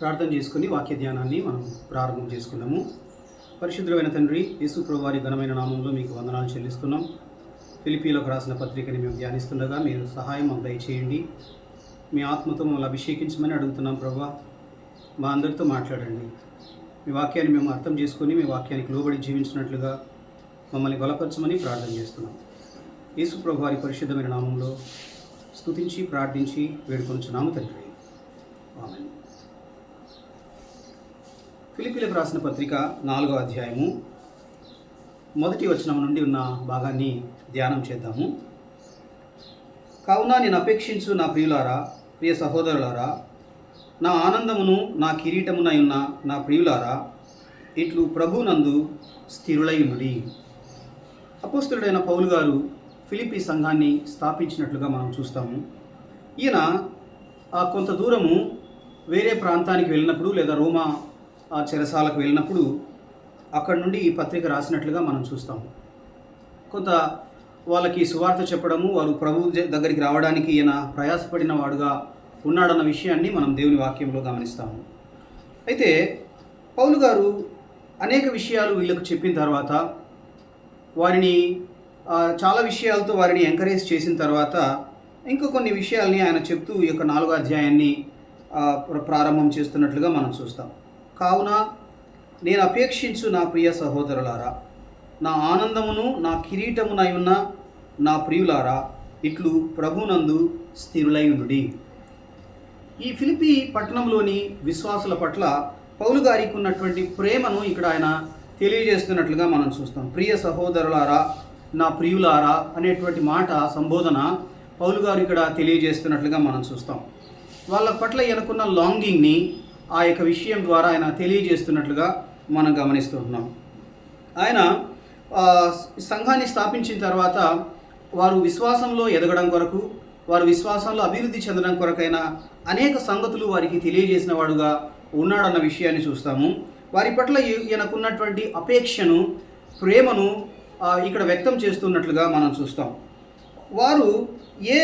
ప్రార్థన చేసుకుని వాక్య ధ్యానాన్ని మనం ప్రారంభం చేసుకున్నాము పరిశుద్ధమైన తండ్రి యేసు వారి ఘనమైన నామంలో మీకు వందనాలు చెల్లిస్తున్నాం. ఫిలిపీలకు రాసిన పత్రికని మేము ధ్యానిస్తుండగా మీరు సహాయం మాకు దయచేయండి. మీ ఆత్మతో మమ్మల్ని అభిషేకించమని అడుగుతున్నాం ప్రభా. మా అందరితో మాట్లాడండి. మీ వాక్యాన్ని మేము అర్థం చేసుకుని మీ వాక్యానికి లోబడి జీవించినట్లుగా మమ్మల్ని బలపరచమని ప్రార్థన చేస్తున్నాం. యేసు ప్రభు వారి పరిశుద్ధమైన నామంలో స్తుతించి ప్రార్థించి వేడుకొనుచున్నాము తండ్రి. ఆమెన్. ఫిలిపిలకు రాసిన పత్రిక నాలుగో అధ్యాయము. మొదటి వచనం నుండి ఉన్న భాగాన్ని ధ్యానం చేద్దాము. కావున నేను అపేక్షించు నా ప్రియులారా ప్రియ సహోదరులారా నా ఆనందమును నా కిరీటమునై ఉన్న నా ప్రియులారా ఇట్లు ప్రభునందు స్థిరులైనడి అపోస్తుడైన పౌలు గారు ఫిలిపి సంఘాన్ని స్థాపించినట్లుగా మనం చూస్తాము. ఈయన ఆ కొంత దూరము వేరే ప్రాంతానికి వెళ్ళినప్పుడు లేదా రోమా చెరసాలకు వెళ్ళినప్పుడు అక్కడ నుండి ఈ పత్రిక రాసినట్లుగా మనం చూస్తాము. కొంత వాళ్ళకి సువార్త చెప్పడము వారు ప్రభు జ- దగ్గరికి రావడానికి ఈయన ప్రయాసపడిన వాడుగా ఉన్నాడన్న విషయాన్ని మనం దేవుని వాక్యంలో గమనిస్తాము. అయితే పౌలు గారు అనేక విషయాలు వీళ్ళకు చెప్పిన తర్వాత వారిని చాలా విషయాలతో వారిని ఎంకరేజ్ చేసిన తర్వాత ఇంకా కొన్ని విషయాల్ని ఆయన చెప్తూ ఈ యొక్క నాలుగో అధ్యాయాన్ని ప్రారంభం చేస్తున్నట్లుగా మనం చూస్తాం. కావున నేను అపేక్షించు నా ప్రియ సహోదరులారా నా ఆనందమును నా కిరీటమునై ఉన్న నా ప్రియులారా ఇట్లు ప్రభునందు స్థిరులై ఈ ఫిలిపి పట్టణంలోని విశ్వాసుల పట్ల పౌలు గారికి ఉన్నటువంటి ప్రేమను ఇక్కడ ఆయన తెలియజేస్తున్నట్లుగా మనం చూస్తాం. ప్రియ సహోదరులారా నా ప్రియులారా అనేటువంటి మాట సంబోధన పౌలు గారు ఇక్కడ తెలియజేస్తున్నట్లుగా మనం చూస్తాం. వాళ్ళ పట్ల ఎనుకున్న లాంగింగ్ని ఆ యొక్క విషయం ద్వారా ఆయన తెలియజేస్తున్నట్లుగా మనం గమనిస్తున్నాం ఆయన సంఘాన్ని స్థాపించిన తర్వాత వారు విశ్వాసంలో ఎదగడం కొరకు వారు విశ్వాసంలో అభివృద్ధి చెందడం కొరకైన అనేక సంగతులు వారికి తెలియజేసిన వాడుగా ఉన్నాడన్న విషయాన్ని చూస్తాము. వారి పట్ల ఈయనకున్నటువంటి అపేక్షను ప్రేమను ఇక్కడ వ్యక్తం చేస్తున్నట్లుగా మనం చూస్తాం. వారు ఏ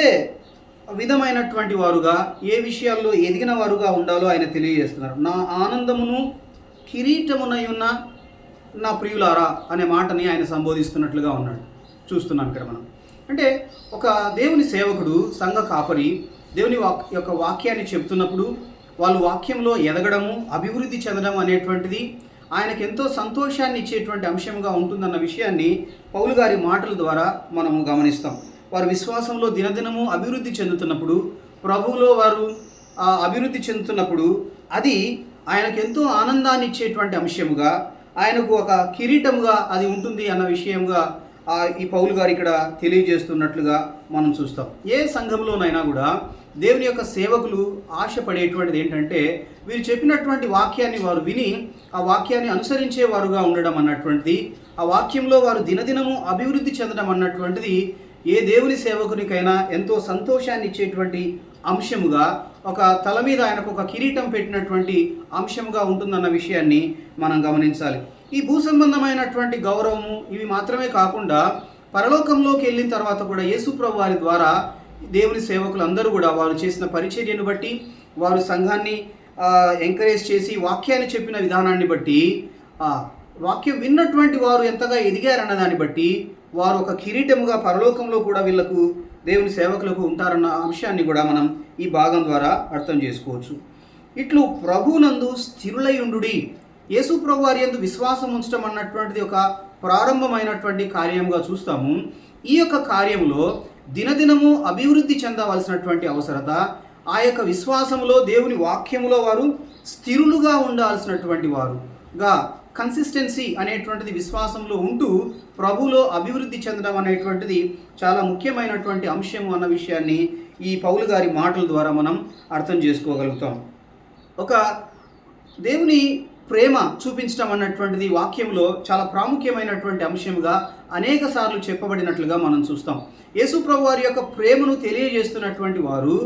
విధమైనటువంటి వారుగా ఏ విషయాల్లో ఎదిగిన వారుగా ఉండాలో ఆయన తెలియజేస్తున్నారు. నా ఆనందమును కిరీటమునై ఉన్న నా ప్రియులారా అనే మాటని ఆయన సంబోధిస్తున్నట్లుగా ఉన్నాడు. చూస్తున్నాం ఇక్కడ మనం. అంటే ఒక దేవుని సేవకుడు సంఘ కాపరి దేవుని వాక్ యొక్క వాక్యాన్ని చెప్తున్నప్పుడు వాళ్ళు వాక్యంలో ఎదగడము అభివృద్ధి చెందడం అనేటువంటిది ఆయనకు ఎంతో సంతోషాన్ని ఇచ్చేటువంటి అంశంగా ఉంటుందన్న విషయాన్ని పౌలు గారి మాటల ద్వారా మనము గమనిస్తాం. వారు విశ్వాసంలో దినదినము అభివృద్ధి చెందుతున్నప్పుడు ప్రభువులో వారు అభివృద్ధి చెందుతున్నప్పుడు అది ఆయనకు ఎంతో ఆనందాన్ని ఇచ్చేటువంటి అంశముగా ఆయనకు ఒక కిరీటముగా అది ఉంటుంది అన్న విషయంగా ఈ పౌలు గారు ఇక్కడ తెలియజేస్తున్నట్లుగా మనం చూస్తాం. ఏ సంఘంలోనైనా కూడా దేవుని యొక్క సేవకులు ఆశపడేటువంటిది ఏంటంటే వీరు చెప్పినటువంటి వాక్యాన్ని వారు విని ఆ వాక్యాన్ని అనుసరించే వారుగా ఉండడం అన్నటువంటిది ఆ వాక్యంలో వారు దినదినము అభివృద్ధి చెందడం అన్నటువంటిది ఏ దేవుని సేవకునికైనా ఎంతో సంతోషాన్ని ఇచ్చేటువంటి అంశముగా ఒక తల మీద ఆయనకు ఒక కిరీటం పెట్టినటువంటి అంశముగా ఉంటుందన్న విషయాన్ని మనం గమనించాలి. ఈ భూ సంబంధమైనటువంటి గౌరవము ఇవి మాత్రమే కాకుండా పరలోకంలోకి వెళ్ళిన తర్వాత కూడా యేసుప్రభు వారి ద్వారా దేవుని సేవకులందరూ కూడా వారు చేసిన పరిచర్యను బట్టి వారు సంఘాన్ని ఎంకరేజ్ చేసి వాక్యాన్ని చెప్పిన విధానాన్ని బట్టి వాక్యం విన్నటువంటి వారు ఎంతగా ఎదిగారన్న దాన్ని బట్టి వారు ఒక కిరీటముగా పరలోకంలో కూడా వీళ్ళకు దేవుని సేవకులకు ఉంటారన్న అంశాన్ని కూడా మనం ఈ భాగం ద్వారా అర్థం చేసుకోవచ్చు. ఇట్లు ప్రభునందు స్థిరులయుండుడి యేసు ప్రభు వారి యందు విశ్వాసం ఉంచడం అన్నటువంటిది ఒక ప్రారంభమైనటువంటి కార్యంగా చూస్తాము. ఈ యొక్క కార్యంలో దినదినము అభివృద్ధి చెందవలసినటువంటి అవసరత ఆ యొక్క విశ్వాసములో దేవుని వాక్యములో వారు స్థిరులుగా ఉండాల్సినటువంటి వారుగా కన్సిస్టెన్సీ అనేటువంటిది విశ్వాసంలో ఉంటూ ప్రభులో అభివృద్ధి చెందడం అనేటువంటిది చాలా ముఖ్యమైనటువంటి అంశం అన్న విషయాన్ని ఈ పౌలు గారి మాటల ద్వారా మనం అర్థం చేసుకోగలుగుతాం. ఒక దేవుని ప్రేమ చూపించడం అన్నటువంటిది వాక్యంలో చాలా ప్రాముఖ్యమైనటువంటి అంశంగా అనేక సార్లు చెప్పబడినట్లుగా మనం చూస్తాం. యేసుప్రభు వారి యొక్క ప్రేమను తెలియజేస్తున్నటువంటి వారు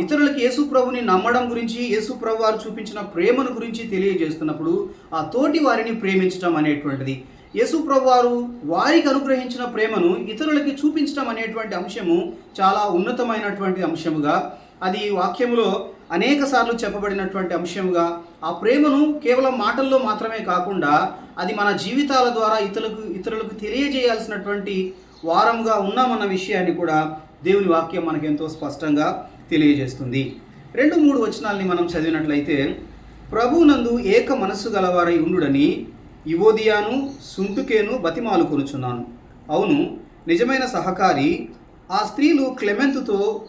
ఇతరులకు యేసు యేసుప్రభుని నమ్మడం గురించి యేసుప్రభు వారు చూపించిన ప్రేమను గురించి తెలియజేస్తున్నప్పుడు ఆ తోటి వారిని ప్రేమించడం అనేటువంటిది. యేసుప్రభు వారు వారికి అనుగ్రహించిన ప్రేమను ఇతరులకి చూపించడం అనేటువంటి అంశము చాలా ఉన్నతమైనటువంటి అంశముగా అది వాక్యములో అనేక సార్లు చెప్పబడినటువంటి అంశముగా ఆ ప్రేమను కేవలం మాటల్లో మాత్రమే కాకుండా అది మన జీవితాల ద్వారా ఇతరులకు ఇతరులకు తెలియజేయాల్సినటువంటి వారముగా ఉన్నామన్న విషయాన్ని కూడా దేవుని వాక్యం మనకెంతో స్పష్టంగా తెలియజేస్తుంది. రెండు మూడు వచనాల్ని మనం చదివినట్లయితే ప్రభునందు ఏక మనస్సు గలవారై ఉండుడని యువోదియాను సుంటుకేను బతిమాలు కొనుచున్నాను. అవును నిజమైన సహకారి ఆ స్త్రీలు క్లెమెంతుతో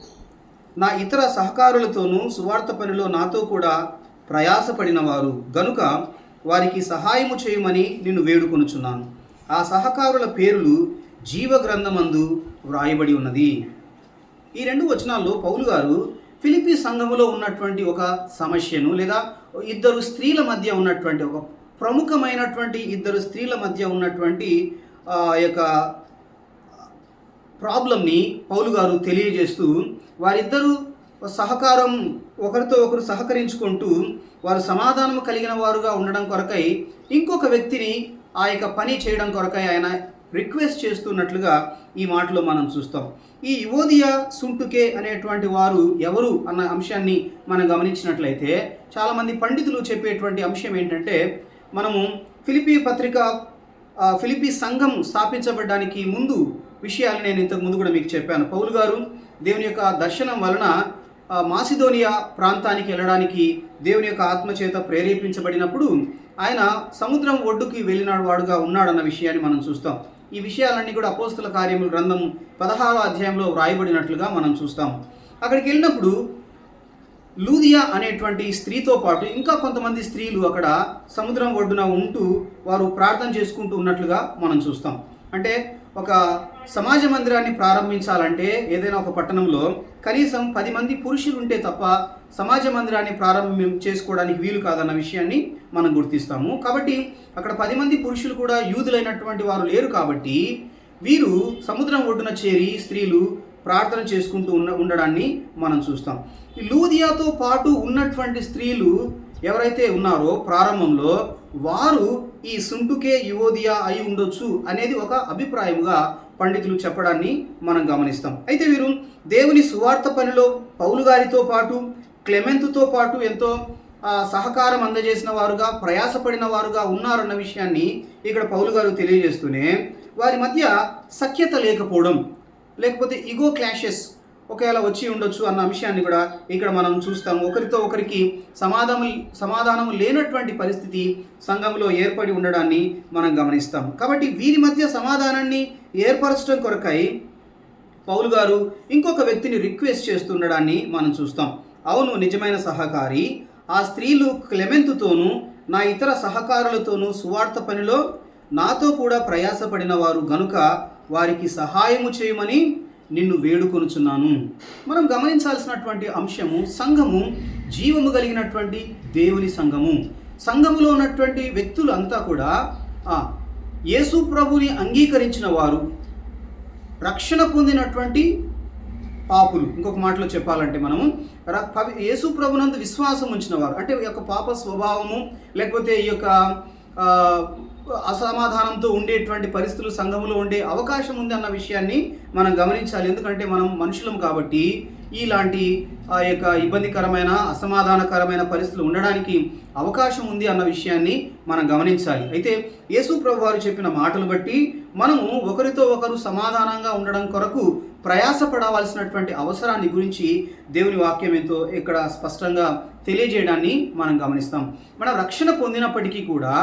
నా ఇతర సహకారులతోనూ సువార్త పనిలో నాతో కూడా ప్రయాసపడిన వారు గనుక వారికి సహాయము చేయమని నిన్ను వేడుకొనుచున్నాను. ఆ సహకారుల పేర్లు జీవగ్రంథమందు వ్రాయబడి ఉన్నది. ఈ రెండు వచనాల్లో పౌలు గారు ఫిలిపి సంఘములో ఉన్నటువంటి ఒక సమస్యను లేదా ఇద్దరు స్త్రీల మధ్య ఉన్నటువంటి ఒక ప్రముఖమైనటువంటి ఇద్దరు స్త్రీల మధ్య ఉన్నటువంటి ఆ యొక్క ప్రాబ్లమ్ని పౌలు గారు తెలియజేస్తూ వారిద్దరూ సహకారం ఒకరితో ఒకరు సహకరించుకుంటూ వారు సమాధానం కలిగిన వారుగా ఉండడం కొరకై ఇంకొక వ్యక్తిని ఆ యొక్క పని చేయడం కొరకై ఆయన రిక్వెస్ట్ చేస్తున్నట్లుగా ఈ మాటలో మనం చూస్తాం. ఈ యువోదియా సుంటుకే అనేటువంటి వారు ఎవరు అన్న అంశాన్ని మనం గమనించినట్లయితే చాలామంది పండితులు చెప్పేటువంటి అంశం ఏంటంటే మనము ఫిలిపీ పత్రిక ఫిలిపీ ఫిలిపి సంఘం స్థాపించబడడానికి ముందు విషయాలు నేను ఇంతకు ముందు కూడా మీకు చెప్పాను. పౌలు గారు దేవుని యొక్క దర్శనం వలన మాసిదోనియా ప్రాంతానికి వెళ్ళడానికి దేవుని యొక్క ఆత్మచేత ప్రేరేపించబడినప్పుడు ఆయన సముద్రం ఒడ్డుకి వెళ్ళిన వాడుగా ఉన్నాడన్న విషయాన్ని మనం చూస్తాం. ఈ విషయాలన్నీ కూడా అపోస్తుల కార్యములు గ్రంథం పదహారో అధ్యాయంలో వ్రాయబడినట్లుగా మనం చూస్తాం. అక్కడికి వెళ్ళినప్పుడు లూదియా అనేటువంటి స్త్రీతో పాటు ఇంకా కొంతమంది స్త్రీలు అక్కడ సముద్రం ఒడ్డున ఉంటూ వారు ప్రార్థన చేసుకుంటూ ఉన్నట్లుగా మనం చూస్తాం. అంటే ఒక సమాజ మందిరాన్ని ప్రారంభించాలంటే ఏదైనా ఒక పట్టణంలో కనీసం పది మంది పురుషులు ఉంటే తప్ప సమాజ మందిరాన్ని ప్రారంభం చేసుకోవడానికి వీలు కాదన్న విషయాన్ని మనం గుర్తిస్తాము. కాబట్టి అక్కడ పది మంది పురుషులు కూడా యూదులైనటువంటి వారు లేరు కాబట్టి వీరు సముద్రం ఒడ్డున చేరి స్త్రీలు ప్రార్థన చేసుకుంటూ ఉన్న ఉండడాన్ని మనం చూస్తాం. ఈ లూదియాతో పాటు ఉన్నటువంటి స్త్రీలు ఎవరైతే ఉన్నారో ప్రారంభంలో వారు ఈ సుంటుకే యువోదియా అయి ఉండొచ్చు అనేది ఒక అభిప్రాయముగా పండితులు చెప్పడాన్ని మనం గమనిస్తాం. అయితే వీరు దేవుని సువార్త పనిలో పౌలు గారితో పాటు క్లెమెంతుతో పాటు ఎంతో సహకారం అందజేసిన వారుగా ప్రయాసపడిన వారుగా ఉన్నారన్న విషయాన్ని ఇక్కడ పౌలు గారు తెలియజేస్తూనే వారి మధ్య సఖ్యత లేకపోవడం లేకపోతే ఇగో క్లాషెస్ ఒకవేళ వచ్చి ఉండొచ్చు అన్న అంశాన్ని కూడా ఇక్కడ మనం చూస్తాం ఒకరితో ఒకరికి సమాధానం సమాధానం లేనటువంటి పరిస్థితి సంఘంలో ఏర్పడి ఉండడాన్ని మనం గమనిస్తాం కాబట్టి వీరి మధ్య సమాధానాన్ని ఏర్పరచడం కొరకై పౌలు గారు ఇంకొక వ్యక్తిని రిక్వెస్ట్ చేస్తుండడాన్ని మనం చూస్తాం. అవును నిజమైన సహకారి. ఆ స్త్రీలు క్లెమెంతుతోనూ నా ఇతర సహకారులతోనూ సువార్త పనిలో నాతో కూడా ప్రయాసపడిన వారు గనుక వారికి సహాయము చేయమని నిన్ను వేడుకొనుచున్నాను. మనం గమనించాల్సినటువంటి అంశము సంఘము జీవము కలిగినటువంటి దేవుని సంఘము. సంఘములో ఉన్నటువంటి వ్యక్తులు అంతా కూడా యేసు ప్రభుని అంగీకరించిన వారు రక్షణ పొందినటువంటి పాపులు. ఇంకొక మాటలో చెప్పాలంటే మనము పవి- యేసు ప్రభునందు విశ్వాసం ఉంచిన వారు అంటే ఈ యొక్క పాప స్వభావము లేకపోతే ఈ యొక్క అసమాధానంతో ఉండేటువంటి పరిస్థితులు సంఘములో ఉండే అవకాశం ఉంది అన్న విషయాన్ని మనం గమనించాలి. ఎందుకంటే మనం మనుషులం కాబట్టి ఇలాంటి ఆ యొక్క ఇబ్బందికరమైన అసమాధానకరమైన పరిస్థితులు ఉండడానికి అవకాశం ఉంది అన్న విషయాన్ని మనం గమనించాలి. అయితే యేసు ప్రభు వారు చెప్పిన మాటలు బట్టి మనము ఒకరితో ఒకరు సమాధానంగా ఉండడం కొరకు ప్రయాసపడవలసినటువంటి అవసరాన్ని గురించి దేవుని వాక్యం ఎంతో ఇక్కడ స్పష్టంగా తెలియజేయడాన్ని మనం గమనిస్తాం. మనం రక్షణ పొందినప్పటికీ కూడా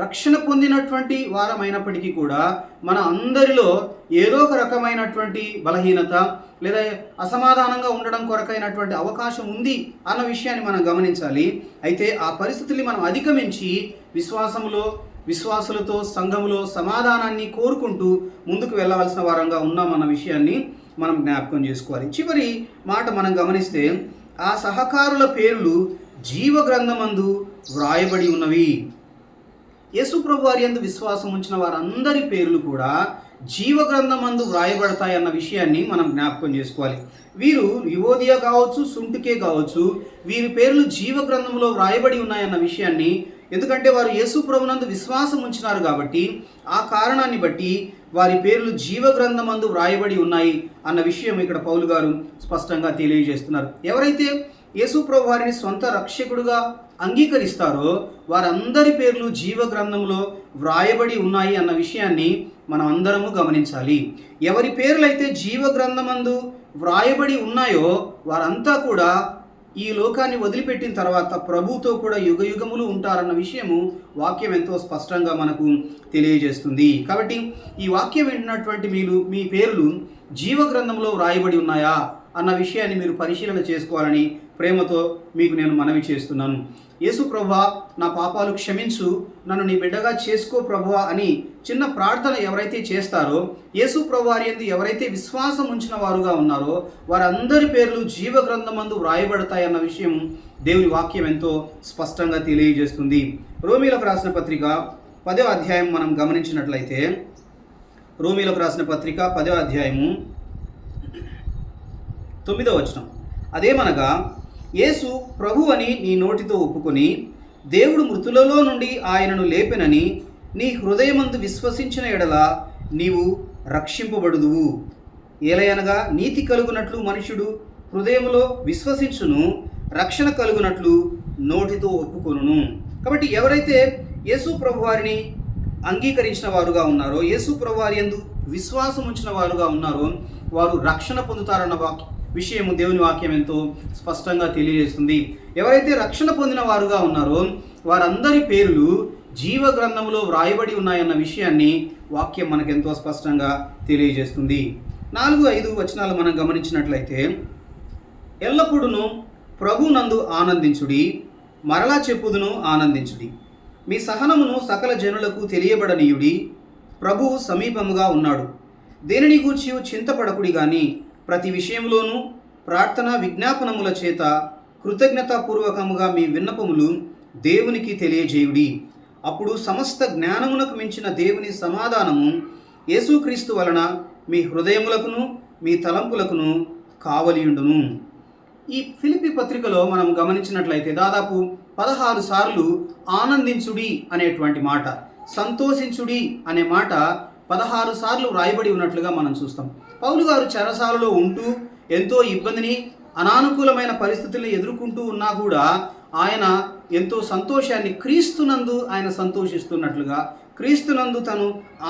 రక్షణ పొందినటువంటి వారమైనప్పటికీ కూడా మన అందరిలో ఏదో ఒక రకమైనటువంటి బలహీనత లేదా అసమాధానంగా ఉండడం కొరకైనటువంటి అవకాశం ఉంది అన్న విషయాన్ని మనం గమనించాలి. అయితే ఆ పరిస్థితుల్ని మనం అధిగమించి విశ్వాసంలో విశ్వాసులతో సంఘములో సమాధానాన్ని కోరుకుంటూ ముందుకు వెళ్ళవలసిన వారంగా ఉన్నామన్న విషయాన్ని మనం జ్ఞాపకం చేసుకోవాలి. చివరి మాట మనం గమనిస్తే ఆ సహకారుల పేర్లు జీవ గ్రంథమందు వ్రాయబడి ఉన్నవి. యేసుప్రభు వారి యందు విశ్వాసం ఉంచిన వారందరి పేర్లు కూడా జీవ గ్రంథమందు వ్రాయబడతాయి విషయాన్ని మనం జ్ఞాపకం చేసుకోవాలి. వీరు యువోదియా కావచ్చు సుంటుకే కావచ్చు వీరి పేర్లు జీవ గ్రంథంలో వ్రాయబడి ఉన్నాయన్న విషయాన్ని ఎందుకంటే వారు యేసుప్రభునందు విశ్వాసం ఉంచినారు కాబట్టి ఆ కారణాన్ని బట్టి వారి పేర్లు జీవ గ్రంథమందు వ్రాయబడి ఉన్నాయి అన్న విషయం ఇక్కడ పౌలు గారు స్పష్టంగా తెలియజేస్తున్నారు. ఎవరైతే యేసుప్రభు వారిని సొంత రక్షకుడుగా అంగీకరిస్తారో వారందరి పేర్లు జీవ గ్రంథంలో వ్రాయబడి ఉన్నాయి అన్న విషయాన్ని మనం అందరము గమనించాలి. ఎవరి పేర్లైతే జీవ గ్రంథమందు వ్రాయబడి ఉన్నాయో వారంతా కూడా ఈ లోకాన్ని వదిలిపెట్టిన తర్వాత ప్రభుతో కూడా యుగ యుగములు ఉంటారన్న విషయము వాక్యం ఎంతో స్పష్టంగా మనకు తెలియజేస్తుంది. కాబట్టి ఈ వాక్యం వింటున్నటువంటి మీరు మీ పేర్లు జీవ గ్రంథంలో వ్రాయబడి ఉన్నాయా అన్న విషయాన్ని మీరు పరిశీలన చేసుకోవాలని ప్రేమతో మీకు నేను మనవి చేస్తున్నాను. యేసు ప్రభా నా పాపాలు క్షమించు నన్ను నీ బిడ్డగా చేసుకో ప్రభువా అని చిన్న ప్రార్థన ఎవరైతే చేస్తారో యేసు ప్రభువారి ఎందు ఎవరైతే విశ్వాసం ఉంచిన వారుగా ఉన్నారో వారందరి పేర్లు జీవ గ్రంథమందు వ్రాయబడతాయన్న విషయం దేవుని వాక్యం ఎంతో స్పష్టంగా తెలియజేస్తుంది. రోమిలకు రాసిన పత్రిక పదో అధ్యాయం మనం గమనించినట్లయితే రోమిలకు రాసిన పత్రిక పదో అధ్యాయము తొమ్మిదో వచనం. అదేమనగా యేసు ప్రభు అని నీ నోటితో ఒప్పుకొని దేవుడు మృతులలో నుండి ఆయనను లేపెనని నీ హృదయమందు విశ్వసించిన ఎడల నీవు రక్షింపబడుదువు. ఏలయనగా నీతి కలుగునట్లు మనుషుడు హృదయంలో విశ్వసించును రక్షణ కలుగునట్లు నోటితో ఒప్పుకొను కాబట్టి ఎవరైతే యేసు ప్రభువారిని అంగీకరించిన వారుగా ఉన్నారో యేసు ప్రభువారి ఎందు యందు విశ్వాసం ఉంచిన వారుగా ఉన్నారో వారు రక్షణ పొందుతారన్న వాక్య విషయము దేవుని వాక్యం ఎంతో స్పష్టంగా తెలియజేస్తుంది. ఎవరైతే రక్షణ పొందిన వారుగా ఉన్నారో వారందరి పేర్లు జీవ గ్రంథంలో వ్రాయబడి ఉన్నాయన్న విషయాన్ని వాక్యం మనకెంతో స్పష్టంగా తెలియజేస్తుంది. నాలుగు ఐదు వచనాలు మనం గమనించినట్లయితే ఎల్లప్పుడూ ప్రభునందు ఆనందించుడి మరలా చెప్పుదును ఆనందించుడి. మీ సహనమును సకల జనులకు తెలియబడనీయుడి ప్రభువు సమీపముగా ఉన్నాడు. దేనిని గూర్చి చింతపడకుడి కానీ ప్రతి విషయంలోనూ ప్రార్థన విజ్ఞాపనముల చేత కృతజ్ఞతాపూర్వకముగా మీ విన్నపములు దేవునికి తెలియజేయుడి. అప్పుడు సమస్త జ్ఞానమునకు మించిన దేవుని సమాధానము యేసుక్రీస్తు వలన మీ హృదయములకును మీ తలంపులకును కావలియుండును. ఈ ఫిలిపి పత్రికలో మనం గమనించినట్లయితే దాదాపు పదహారు సార్లు ఆనందించుడి అనేటువంటి మాట సంతోషించుడి అనే మాట పదహారు సార్లు వ్రాయబడి ఉన్నట్లుగా మనం చూస్తాం. పౌలు గారు చెరసాలలో ఉంటూ ఎంతో ఇబ్బందిని అనానుకూలమైన పరిస్థితులను ఎదుర్కొంటూ ఉన్నా కూడా ఆయన ఎంతో సంతోషాన్ని క్రీస్తునందు ఆయన సంతోషిస్తున్నట్లుగా క్రీస్తునందు తను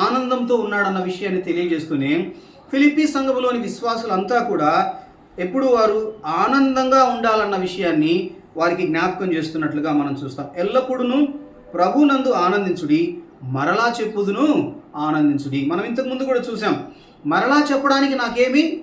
ఆనందంతో ఉన్నాడన్న విషయాన్ని తెలియజేస్తూనే ఫిలిపీ సంఘములోని విశ్వాసులంతా కూడా ఎప్పుడు వారు ఆనందంగా ఉండాలన్న విషయాన్ని వారికి జ్ఞాపకం చేస్తున్నట్లుగా మనం చూస్తాం. ఎల్లప్పుడూ ప్రభునందు ఆనందించుడి మరలా చెప్పుదును ఆనందించుడి. మనం ఇంతకు ముందు కూడా చూసాం మరలా చెప్పడానికి నాకేమీ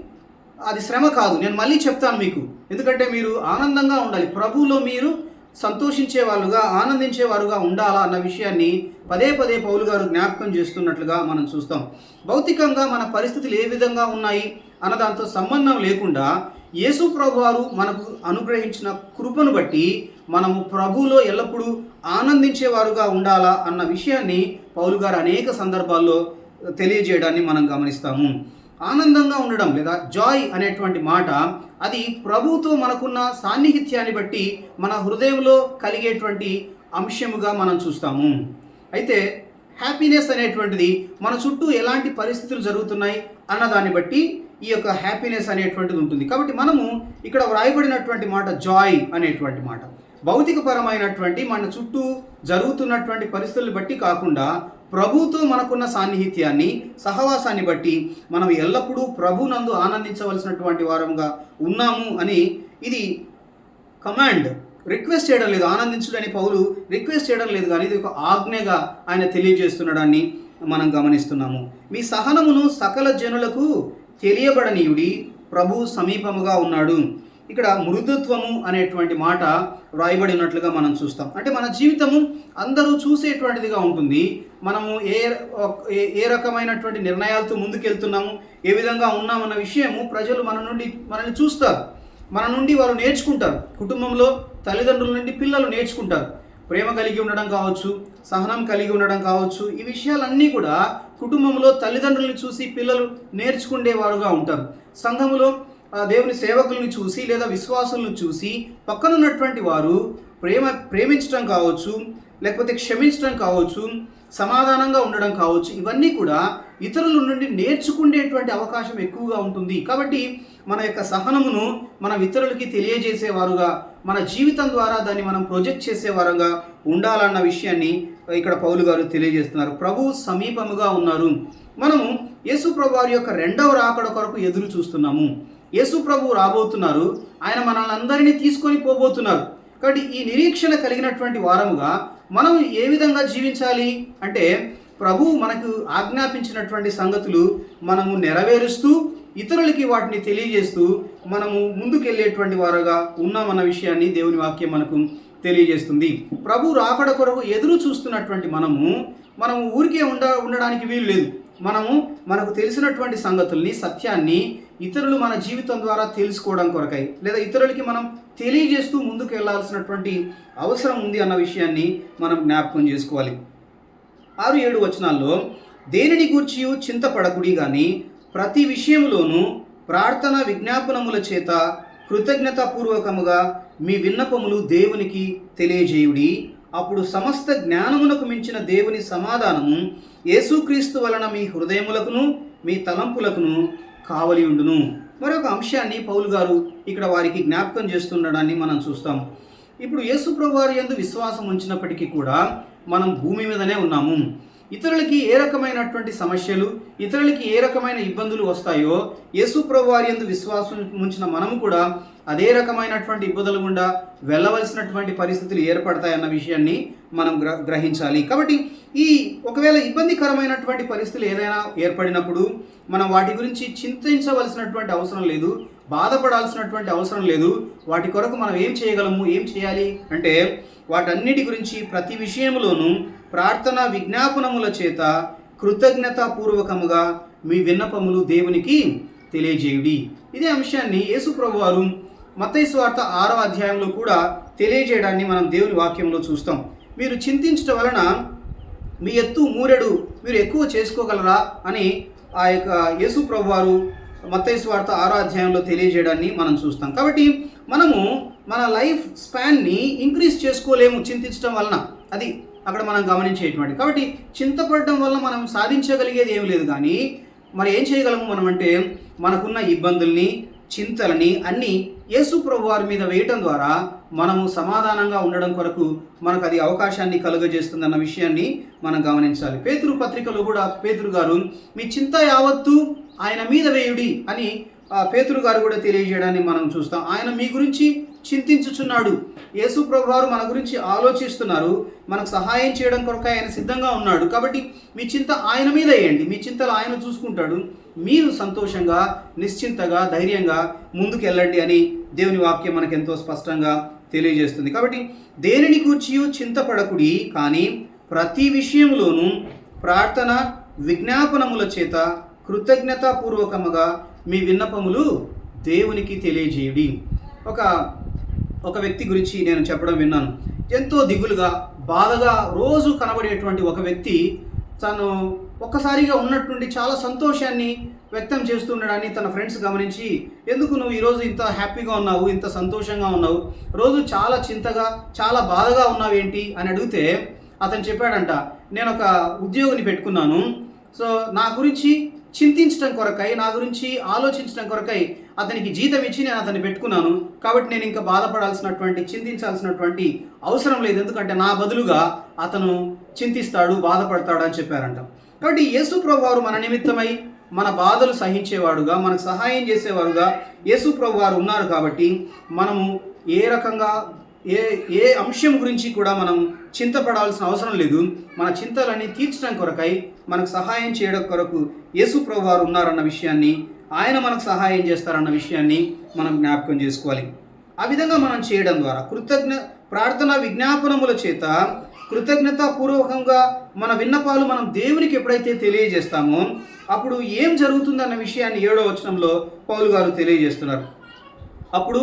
అది శ్రమ కాదు. నేను మళ్ళీ చెప్తాను మీకు. ఎందుకంటే మీరు ఆనందంగా ఉండాలి. ప్రభువులో మీరు సంతోషించే వాళ్ళుగా ఆనందించే వారుగా ఉండాలా అన్న విషయాన్ని పదే పదే పౌలు గారు జ్ఞాపకం చేస్తున్నట్లుగా మనం చూస్తాం. భౌతికంగా మన పరిస్థితులు ఏ విధంగా ఉన్నాయి అన్న దాంతో సంబంధం లేకుండా యేసు ప్రభు వారు మనకు అనుగ్రహించిన కృపను బట్టి మనము ప్రభువులో ఎల్లప్పుడూ ఆనందించేవారుగా ఉండాలా అన్న విషయాన్ని పౌలు గారు అనేక సందర్భాల్లో తెలియజేయడాన్ని మనం గమనిస్తాము. ఆనందంగా ఉండడం లేదా జాయ్ అనేటువంటి మాట అది ప్రభుతో మనకున్న సాన్నిహిత్యాన్ని బట్టి మన హృదయంలో కలిగేటువంటి అంశముగా మనం చూస్తాము. అయితే హ్యాపీనెస్ అనేటువంటిది మన చుట్టూ ఎలాంటి పరిస్థితులు జరుగుతున్నాయి అన్న దాన్ని బట్టి ఈ యొక్క హ్యాపీనెస్ అనేటువంటిది ఉంటుంది. కాబట్టి మనము ఇక్కడ వ్రాయబడినటువంటి మాట జాయ్ అనేటువంటి మాట. భౌతికపరమైనటువంటి మన చుట్టూ జరుగుతున్నటువంటి పరిస్థితులను బట్టి కాకుండా ప్రభుతో మనకున్న సాన్నిహిత్యాన్ని సహవాసాన్ని బట్టి మనం ఎల్లప్పుడూ ప్రభునందు ఆనందించవలసినటువంటి వారంగా ఉన్నాము అని ఇది కమాండ్. రిక్వెస్ట్ చేయడం లేదు. ఆనందించుడని పౌలు రిక్వెస్ట్ చేయడం లేదు కానీ ఇది ఒక ఆజ్ఞగా ఆయన తెలియజేస్తున్నాడని మనం గమనిస్తున్నాము. మీ సహనమును సకల జనులకు తెలియబడనీయుడి ప్రభు సమీపముగా ఉన్నాడు. ఇక్కడ మృదుత్వము అనేటువంటి మాట వ్రాయబడి ఉన్నట్లుగా మనం చూస్తాం. అంటే మన జీవితము అందరూ చూసేటువంటిదిగా ఉంటుంది. మనము ఏ ఏ- ఏ రకమైనటువంటి నిర్ణయాలతో ముందుకెళ్తున్నాము ఏ విధంగా ఉన్నామన్న విషయము ప్రజలు మన నుండి మనల్ని చూస్తారు. మన నుండి వారు నేర్చుకుంటారు. కుటుంబంలో తల్లిదండ్రుల నుండి పిల్లలు నేర్చుకుంటారు. ప్రేమ కలిగి ఉండడం కావచ్చు సహనం కలిగి ఉండడం కావచ్చు ఈ విషయాలన్నీ కూడా కుటుంబంలో తల్లిదండ్రుల్ని చూసి పిల్లలు నేర్చుకునేవారుగా ఉంటారు. సంఘములో దేవుని సేవకుల్ని చూసి లేదా విశ్వాసులను చూసి పక్కనున్నటువంటి వారు ప్రేమ ప్రేమించడం కావచ్చు లేకపోతే క్షమించడం కావచ్చు సమాధానంగా ఉండడం కావచ్చు ఇవన్నీ కూడా ఇతరుల నుండి నేర్చుకునేటువంటి అవకాశం ఎక్కువగా ఉంటుంది. కాబట్టి మన యొక్క సహనమును మనం ఇతరులకి తెలియజేసేవారుగా మన జీవితం ద్వారా దాన్ని మనం ప్రొజెక్ట్ చేసే వారంగా ఉండాలన్న విషయాన్ని ఇక్కడ పౌలు గారు తెలియజేస్తున్నారు. ప్రభు సమీపముగా ఉన్నారు. మనము యేసు ప్రభు వారి యొక్క రెండవ రాకడ కొరకు ఎదురు చూస్తున్నాము. యేసు ప్రభు రాబోతున్నారు. ఆయన మనల్ని అందరినీ తీసుకొని పోబోతున్నారు. కాబట్టి ఈ నిరీక్షణ కలిగినటువంటి వారముగా మనం ఏ విధంగా జీవించాలి? అంటే ప్రభు మనకు ఆజ్ఞాపించినటువంటి సంగతులు మనము నెరవేరుస్తూ ఇతరులకి వాటిని తెలియజేస్తూ మనము ముందుకెళ్ళేటువంటి వారుగా ఉన్నామన్న విషయాన్ని దేవుని వాక్యం మనకు తెలియజేస్తుంది. ప్రభు రాకడ కొరకు ఎదురు చూస్తున్నటువంటి మనము మనము ఊరికే ఉండ ఉండడానికి వీలు లేదు. మనము మనకు తెలిసినటువంటి సంగతుల్ని సత్యాన్ని ఇతరులు మన జీవితం ద్వారా తెలుసుకోవడం కొరకై లేదా ఇతరులకి మనం తెలియజేస్తూ ముందుకు వెళ్ళాల్సినటువంటి అవసరం ఉంది అన్న విషయాన్ని మనం జ్ఞాపకం చేసుకోవాలి. ఆరు ఏడు వచనాల్లో దేనిని గూర్చి చింతపడకుడి కానీ ప్రతి విషయంలోనూ ప్రార్థన విజ్ఞాపనముల చేత కృతజ్ఞతాపూర్వకముగా మీ విన్నపములు దేవునికి తెలియజేయుడి. అప్పుడు సమస్త జ్ఞానమునకు మించిన దేవుని సమాధానము యేసుక్రీస్తు వలన మీ హృదయములకును మీ తలంపులకును కావలి ఉండును. మరొక అంశాన్ని పౌలు గారు ఇక్కడ వారికి జ్ఞాపకం చేస్తుండడాన్ని మనం చూస్తాం. ఇప్పుడు యేసుప్రభు వారి యందు విశ్వాసం ఉంచినప్పటికీ కూడా మనం భూమి మీదనే ఉన్నాము. ఇతరులకి ఏ రకమైనటువంటి సమస్యలు ఇతరులకి ఏ రకమైన ఇబ్బందులు వస్తాయో యేసుప్రభు వారి ఎందు విశ్వాసం ఉంచిన మనము కూడా అదే రకమైనటువంటి ఇబ్బందులు గుండా వెళ్ళవలసినటువంటి పరిస్థితులు ఏర్పడతాయన్న విషయాన్ని మనం గ్ర గ్రహించాలి. కాబట్టి ఈ ఒకవేళ ఇబ్బందికరమైనటువంటి పరిస్థితులు ఏదైనా ఏర్పడినప్పుడు మనం వాటి గురించి చింతించవలసినటువంటి అవసరం లేదు బాధపడాల్సినటువంటి అవసరం లేదు వాటి కొరకు మనం ఏం చేయగలము ఏం చేయాలి అంటే వాటన్నిటి గురించి ప్రతి విషయంలోనూ ప్రార్థన విజ్ఞాపనముల చేత కృతజ్ఞతాపూర్వకముగా మీ విన్నపములు దేవునికి తెలియజేయుడి. ఇదే అంశాన్ని యేసుప్రభు వారు మతైస్వార్త వార్త ఆరో అధ్యాయంలో కూడా తెలియజేయడాన్ని మనం దేవుని వాక్యంలో చూస్తాం. మీరు చింతించడం వలన మీ ఎత్తు మూరెడు మీరు ఎక్కువ చేసుకోగలరా అని ఆ యొక్క యేసు ప్రభు వారు మతైస్వార్త వార్త ఆరో అధ్యాయంలో తెలియజేయడాన్ని మనం చూస్తాం. కాబట్టి మనము మన లైఫ్ స్పాన్ని ఇంక్రీజ్ చేసుకోలేము చింతించడం వలన. అది అక్కడ మనం గమనించేటువంటి. కాబట్టి చింతపడడం వల్ల మనం సాధించగలిగేది ఏం లేదు కానీ మరి ఏం చేయగలము మనం అంటే మనకున్న ఇబ్బందుల్ని చింతలని అన్నీ యేసు ప్రభు వారి మీద వేయటం ద్వారా మనము సమాధానంగా ఉండడం కొరకు మనకు అది అవకాశాన్ని కలుగజేస్తుందన్న విషయాన్ని మనం గమనించాలి. పేతురు పత్రికలో కూడా పేతురు గారు మీ చింత యావత్తు ఆయన మీద వేయుడి అని ఆ, పేతురు గారు కూడా తెలియజేయడాన్ని మనం చూస్తాం. ఆయన మీ గురించి చింతించుచున్నాడు. యేసు ప్రభు వారు మన గురించి ఆలోచిస్తున్నారు. మనకు సహాయం చేయడం కొరకు ఆయన సిద్ధంగా ఉన్నాడు. కాబట్టి మీ చింత ఆయన మీద వేయండి. మీ చింతలు ఆయన చూసుకుంటాడు. మీరు సంతోషంగా నిశ్చింతగా ధైర్యంగా ముందుకు వెళ్ళండి అని దేవుని వాక్యం మనకు ఎంతో స్పష్టంగా తెలియజేస్తుంది. కాబట్టి దేనిని గూర్చి చింతపడకుడి కానీ ప్రతి విషయంలోనూ ప్రార్థన విజ్ఞాపనముల చేత కృతజ్ఞతాపూర్వకముగా మీ విన్నపములు దేవునికి తెలియజేయడి. ఒక ఒక వ్యక్తి గురించి నేను చెప్పడం విన్నాను. ఎంతో దిగులుగా బాధగా రోజు కనబడేటువంటి ఒక వ్యక్తి తను ఒక్కసారిగా ఉన్నట్టుండి చాలా సంతోషాన్ని వ్యక్తం చేస్తుండడాన్ని తన ఫ్రెండ్స్ గమనించి ఎందుకు నువ్వు ఈరోజు ఇంత హ్యాపీగా ఉన్నావు ఇంత సంతోషంగా ఉన్నావు? రోజు చాలా చింతగా చాలా బాధగా ఉన్నావేంటి అని అడిగితే అతను చెప్పాడంట నేను ఒక ఉద్యోగిని పెట్టుకున్నాను. సో నా గురించి చింతించడం కొరకై నా గురించి ఆలోచించడం కొరకై అతనికి జీతం ఇచ్చి నేను అతన్ని పెట్టుకున్నాను. కాబట్టి నేను ఇంకా బాధపడాల్సినటువంటి చింతించాల్సినటువంటి అవసరం లేదు. ఎందుకంటే నా బదులుగా అతను చింతిస్తాడు బాధపడతాడు అని చెప్పారంట. కాబట్టి యేసు ప్రభువారు మన నిమిత్తమై మన బాధలు సహించేవాడుగా మనకు సహాయం చేసేవారుగా యేసు ప్రభువారు ఉన్నారు కాబట్టి మనము ఏ రకంగా ఏ ఏ అంశం గురించి కూడా మనం చింతపడాల్సిన అవసరం లేదు. మన చింతలన్నీ తీర్చడం కొరకై మనకు సహాయం చేయడం కొరకు యేసు ప్రభు వారు ఉన్నారన్న విషయాన్ని ఆయన మనకు సహాయం చేస్తారన్న విషయాన్ని మనం జ్ఞాపకం చేసుకోవాలి. ఆ విధంగా మనం చేయడం ద్వారా కృతజ్ఞ ప్రార్థన విజ్ఞాపనముల చేత కృతజ్ఞతాపూర్వకంగా మన విన్నపాలు మనం దేవునికి ఎప్పుడైతే తెలియజేస్తామో అప్పుడు ఏం జరుగుతుందన్న విషయాన్ని ఏడో వచనంలో పౌలు గారు తెలియజేస్తున్నారు. అప్పుడు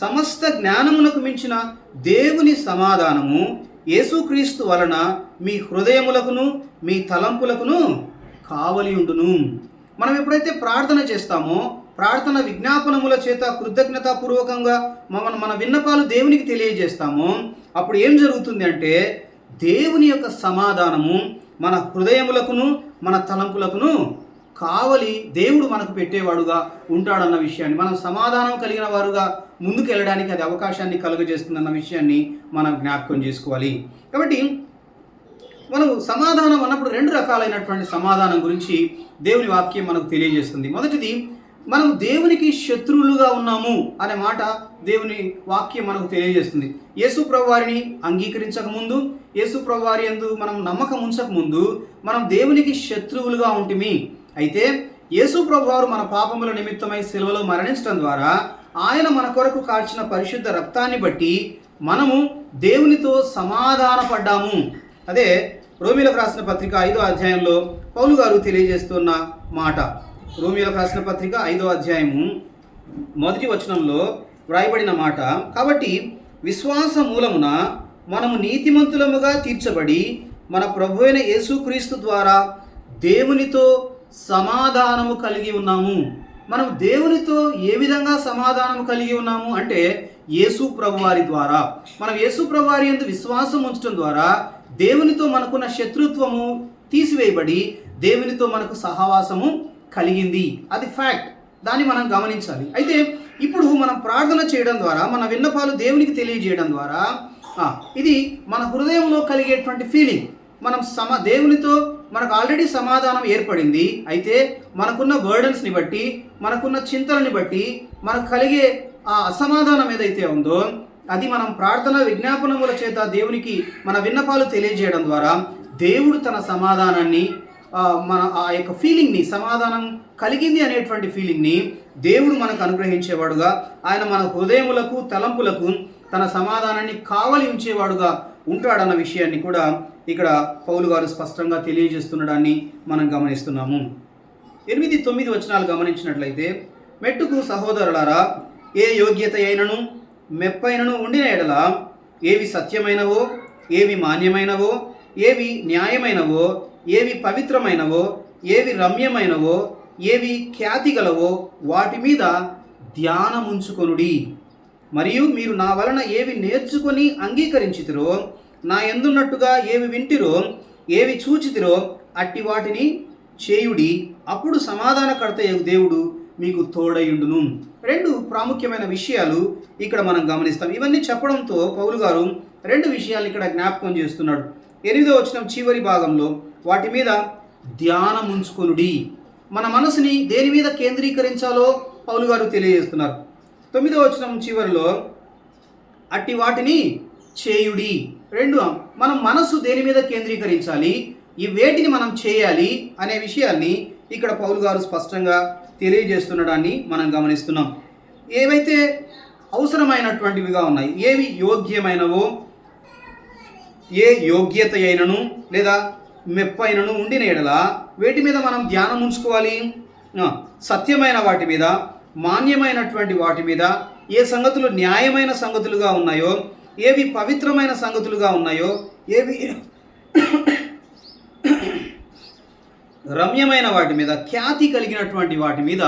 సమస్త జ్ఞానమునకు మించిన దేవుని సమాధానము యేసుక్రీస్తు వలన మీ హృదయములకును మీ తలంపులకును కావలి ఉండును. మనం ఎప్పుడైతే ప్రార్థన చేస్తామో ప్రార్థన విజ్ఞాపనముల చేత కృతజ్ఞతాపూర్వకంగా మన మన విన్నపాలు దేవునికి తెలియజేస్తామో అప్పుడు ఏం జరుగుతుంది అంటే దేవుని యొక్క సమాధానము మన హృదయములకును మన తలంపులకును కావలి దేవుడు మనకు పెట్టేవాడుగా ఉంటాడన్న విషయాన్ని మనం సమాధానం కలిగిన వారుగా ముందుకు వెళ్ళడానికి అది అవకాశాన్ని కలుగజేస్తుందన్న విషయాన్ని మనం జ్ఞాపకం చేసుకోవాలి. కాబట్టి మనం సమాధానం అన్నప్పుడు రెండు రకాలైనటువంటి సమాధానం గురించి దేవుని వాక్యం మనకు తెలియజేస్తుంది. మొదటిది మనం దేవునికి శత్రువులుగా ఉన్నాము అనే మాట దేవుని వాక్యం మనకు తెలియజేస్తుంది. యేసు ప్రభువారిని అంగీకరించక ముందు యేసు ప్రభువారి ఎందు మనం నమ్మకం ఉంచక ముందు మనం దేవునికి శత్రువులుగా ఉంటిమి. అయితే యేసు ప్రభువారు మన పాపముల నిమిత్తమై సెలవులో మరణించడం ద్వారా ఆయన మన కొరకు కాల్చిన పరిశుద్ధ రక్తాన్ని బట్టి మనము దేవునితో సమాధానపడ్డాము. అదే రోమిలకు రాసిన పత్రిక ఐదో అధ్యాయంలో పౌలు గారు తెలియజేస్తున్న మాట. రోమిలకు రాసిన పత్రిక ఐదో అధ్యాయము మొదటి వచనంలో వ్రాయబడిన మాట. కాబట్టి విశ్వాస మూలమున మనము నీతిమంతులముగా తీర్చబడి మన ప్రభు అయిన యేసుక్రీస్తు ద్వారా దేవునితో సమాధానము కలిగి ఉన్నాము. మనం దేవునితో ఏ విధంగా సమాధానం కలిగి ఉన్నాము అంటే యేసు ప్రభువారి ద్వారా. మనం యేసు ప్రభువారి ఎందు విశ్వాసం ఉంచడం ద్వారా దేవునితో మనకున్న శత్రుత్వము తీసివేయబడి దేవునితో మనకు సహవాసము కలిగింది. అది ఫ్యాక్ట్. దాన్ని మనం గమనించాలి. అయితే ఇప్పుడు మనం ప్రార్థన చేయడం ద్వారా మన విన్నపాలు దేవునికి తెలియజేయడం ద్వారా ఇది మన హృదయంలో కలిగేటువంటి ఫీలింగ్ మనం సమ దేవునితో మనకు ఆల్రెడీ సమాధానం ఏర్పడింది. అయితే మనకున్న బర్డన్స్ని బట్టి మనకున్న చింతలని బట్టి మనకు కలిగే ఆ అసమాధానం ఏదైతే ఉందో అది మనం ప్రార్థన విజ్ఞాపనముల చేత దేవునికి మన విన్నపాలు తెలియజేయడం ద్వారా దేవుడు తన సమాధానాన్ని మన ఆ యొక్క ఫీలింగ్ని సమాధానం కలిగింది అనేటువంటి ఫీలింగ్ని దేవుడు మనకు అనుగ్రహించేవాడుగా ఆయన మన హృదయములకు తలంపులకు తన సమాధానాన్ని కావలి ఉంచేవాడుగా ఉంటాడన్న విషయాన్ని కూడా ఇక్కడ పౌలు గారు స్పష్టంగా తెలియజేస్తుండడాన్ని మనం గమనిస్తున్నాము. ఎనిమిది తొమ్మిది వచనాలు గమనించినట్లయితే మెట్టుకు సహోదరులారా ఏ యోగ్యత అయినను మెప్పైనను ఉండిన ఎడల ఏవి సత్యమైనవో ఏవి మాన్యమైనవో ఏవి న్యాయమైనవో ఏవి పవిత్రమైనవో ఏవి రమ్యమైనవో ఏవి ఖ్యాతి గలవో వాటి మీద ధ్యానముంచుకొనుడి. మరియు మీరు నా వలన ఏవి నేర్చుకొని అంగీకరించితిరో నా ఎందున్నట్టుగా ఏవి వింటిరో ఏవి చూచితిరో అట్టి వాటిని చేయుడి. అప్పుడు సమాధానకర్త దేవుడు మీకు తోడయుండును. రెండు ప్రాముఖ్యమైన విషయాలు ఇక్కడ మనం గమనిస్తాం. ఇవన్నీ చెప్పడంతో పౌలు గారు రెండు విషయాలు ఇక్కడ జ్ఞాపకం చేస్తున్నాడు. ఎనిమిదో వచ్చిన చివరి భాగంలో వాటి మీద ధ్యానం ఉంచుకొనుడి మన మనసుని దేని మీద కేంద్రీకరించాలో పౌలు గారు తెలియజేస్తున్నారు. తొమ్మిదో వచనం చివరిలో అట్టి వాటిని చేయుడి. రెండు మనం మనస్సు దేని మీద కేంద్రీకరించాలి? ఈ వేటిని మనం చేయాలి అనే విషయాన్ని ఇక్కడ పౌలు గారు స్పష్టంగా తెలియజేస్తుండడాన్ని మనం గమనిస్తున్నాం. ఏవైతే అవసరమైనటువంటివిగా ఉన్నాయి ఏవి యోగ్యమైనవో ఏ యోగ్యత అయినను లేదా మెప్పైనను ఉండిన ఎడల వేటి మీద మనం ధ్యానం ఉంచుకోవాలి? సత్యమైన వాటి మీద మాన్యమైనటువంటి వాటి మీద ఏ సంగతులు న్యాయమైన సంగతులుగా ఉన్నాయో ఏవి పవిత్రమైన సంగతులుగా ఉన్నాయో ఏవి రమ్యమైన వాటి మీద ఖ్యాతి కలిగినటువంటి వాటి మీద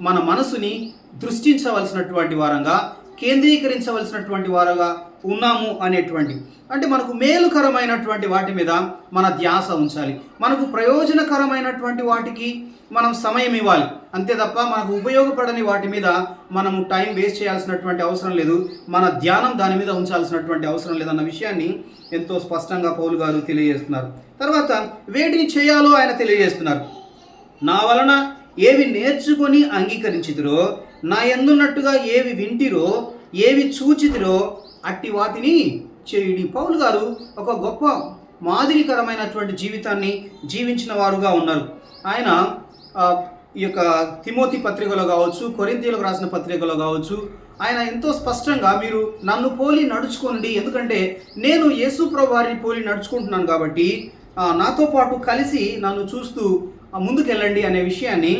మన మనసుని దృష్టించవలసినటువంటి వారంగా కేంద్రీకరించవలసినటువంటి వారుగా ఉన్నాము అనేటువంటి. అంటే మనకు మేలుకరమైనటువంటి వాటి మీద మన ధ్యాస ఉంచాలి. మనకు ప్రయోజనకరమైనటువంటి వాటికి మనం సమయం ఇవ్వాలి. అంతే తప్ప మనకు ఉపయోగపడని వాటి మీద మనము టైం వేస్ట్ చేయాల్సినటువంటి అవసరం లేదు. మన ధ్యానం దాని మీద ఉంచాల్సినటువంటి అవసరం లేదన్న విషయాన్ని ఎంతో స్పష్టంగా పౌలు గారు తెలియజేస్తున్నారు. తర్వాత వేటిని చేయాలో ఆయన తెలియజేస్తున్నారు. నా వలన ఏవి నేర్చుకొని అంగీకరించితిరో నా ఎందున్నట్టుగా ఏవి వింటిరో ఏవి చూచితిరో అట్టి వాటిని చేయుడి. పౌలు గారు ఒక గొప్ప మాదిరికరమైనటువంటి జీవితాన్ని జీవించిన వారుగా ఉన్నారు. ఆయన ఈ యొక్క తిమోతి పత్రికలో కావచ్చు కొరింతీలకు రాసిన పత్రికలో కావచ్చు ఆయన ఎంతో స్పష్టంగా మీరు నన్ను పోలి నడుచుకోండి ఎందుకంటే నేను యేసుప్రభు వారిని పోలి నడుచుకుంటున్నాను కాబట్టి నాతో పాటు కలిసి నన్ను చూస్తూ ముందుకెళ్ళండి అనే విషయాన్ని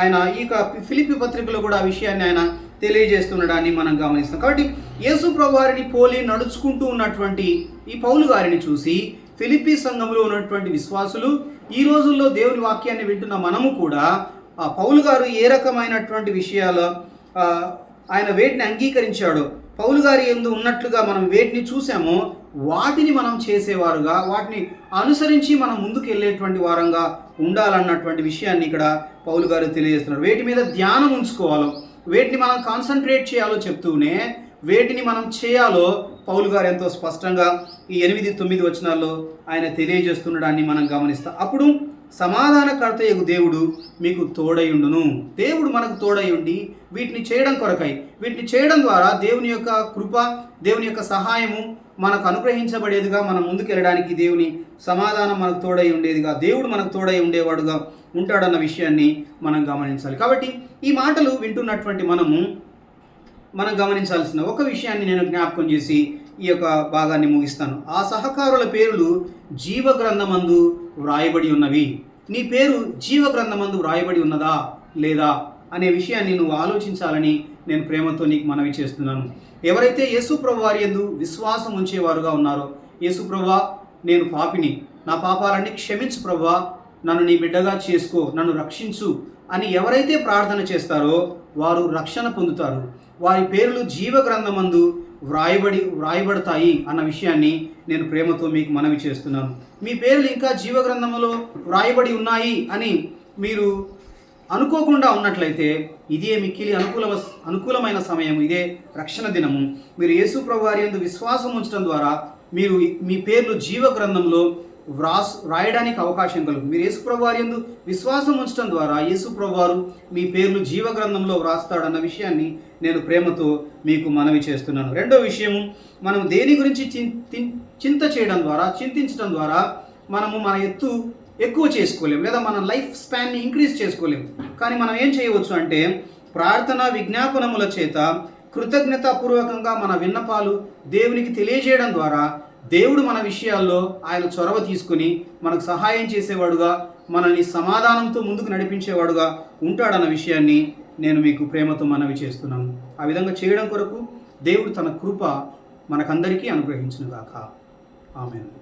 ఆయన ఈ యొక్క ఫిలిపి పత్రికలో కూడా ఆ విషయాన్ని ఆయన తెలియజేస్తుండడాన్ని మనం గమనిస్తాం కాబట్టి యేసు ప్రభు వారిని పోలి నడుచుకుంటూ ఉన్నటువంటి ఈ పౌలు గారిని చూసి ఫిలిపీ సంఘంలో ఉన్నటువంటి విశ్వాసులు ఈ రోజుల్లో దేవుని వాక్యాన్ని వింటున్న మనము కూడా ఆ పౌలు గారు ఏ రకమైనటువంటి విషయాలు ఆయన వేటిని అంగీకరించాడో పౌలు గారి ఎందు ఉన్నట్లుగా మనం వేటిని చూసామో వాటిని మనం చేసేవారుగా వాటిని అనుసరించి మనం ముందుకు వెళ్ళేటువంటి వారంగా ఉండాలన్నటువంటి విషయాన్ని ఇక్కడ పౌలు గారు తెలియజేస్తున్నారు. వేటి మీద ధ్యానం ఉంచుకోవాలో వేటిని మనం కాన్సన్ట్రేట్ చేయాలో చెప్తూనే వేటిని మనం చేయాలో పౌలు గారు ఎంతో స్పష్టంగా ఈ ఎనిమిది తొమ్మిది వచనాల్లో ఆయన తెలియజేస్తుండడాన్ని మనం గమనిస్తాం. అప్పుడు సమాధానకర్త యొక్క దేవుడు మీకు తోడయుండును. దేవుడు మనకు తోడై ఉండి వీటిని చేయడం కొరకై వీటిని చేయడం ద్వారా దేవుని యొక్క కృప దేవుని యొక్క సహాయము మనకు అనుగ్రహించబడేదిగా మనం ముందుకెళ్ళడానికి దేవుని సమాధానం మనకు తోడై ఉండేదిగా దేవుడు మనకు తోడై ఉండేవాడుగా ఉంటాడన్న విషయాన్ని మనం గమనించాలి. కాబట్టి ఈ మాటలు వింటున్నటువంటి మనము మనం గమనించాల్సిన ఒక విషయాన్ని నేను జ్ఞాపకం చేసి ఈ యొక్క భాగాన్ని ముగిస్తాను. ఆ సహకారుల పేర్లు జీవ గ్రంథమందు వ్రాయబడి ఉన్నవి. నీ పేరు జీవ గ్రంథమందు వ్రాయబడి ఉన్నదా లేదా అనే విషయాన్ని నువ్వు ఆలోచించాలని నేను ప్రేమతో నీకు మనవి చేస్తున్నాను. ఎవరైతే యేసు ప్రభు వారి యందు విశ్వాసం ఉంచేవారుగా ఉన్నారో యేసు ప్రభా నేను పాపిని. నా పాపాలన్నీ క్షమించు ప్రభా నన్ను నీ బిడ్డగా చేసుకో నన్ను రక్షించు అని ఎవరైతే ప్రార్థన చేస్తారో వారు రక్షణ పొందుతారు. వారి పేర్లు జీవ గ్రంథమందు వ్రాయబడి వ్రాయబడతాయి అన్న విషయాన్ని నేను ప్రేమతో మీకు మనవి చేస్తున్నాను. మీ పేర్లు ఇంకా జీవ గ్రంథంలో వ్రాయబడి ఉన్నాయి అని మీరు అనుకోకుండా ఉన్నట్లయితే ఇదే మిక్కిలి అనుకూల అనుకూలమైన సమయం ఇదే రక్షణ దినము. మీరు యేసు వారి యందు విశ్వాసం ఉంచడం ద్వారా మీరు మీ పేర్లు జీవ గ్రంథంలో వ్రాస్ వ్రాయడానికి అవకాశం కలుగు. మీరు యేసు వారి యందు విశ్వాసం ఉంచడం ద్వారా యేసు వారు మీ పేర్లు జీవ గ్రంథంలో వ్రాస్తాడన్న విషయాన్ని నేను ప్రేమతో మీకు మనవి చేస్తున్నాను. రెండో విషయము మనం దేని గురించి చింత చేయడం ద్వారా చింతించడం ద్వారా మనము మన ఎత్తు ఎక్కువ చేసుకోలేం లేదా మన లైఫ్ స్పాన్ని ఇంక్రీజ్ చేసుకోలేం. కానీ మనం ఏం చేయవచ్చు అంటే ప్రార్థన విజ్ఞాపనముల చేత కృతజ్ఞతాపూర్వకంగా మన విన్నపాలు దేవునికి తెలియజేయడం ద్వారా దేవుడు మన విషయాల్లో ఆయన చొరవ తీసుకుని మనకు సహాయం చేసేవాడుగా మనల్ని సమాధానంతో ముందుకు నడిపించేవాడుగా ఉంటాడన్న విషయాన్ని నేను మీకు ప్రేమతో మనవి చేస్తున్నాను. ఆ విధంగా చేయడం కొరకు దేవుడు తన కృప మనకందరికీ అనుగ్రహించునుగాక. ఆమెను.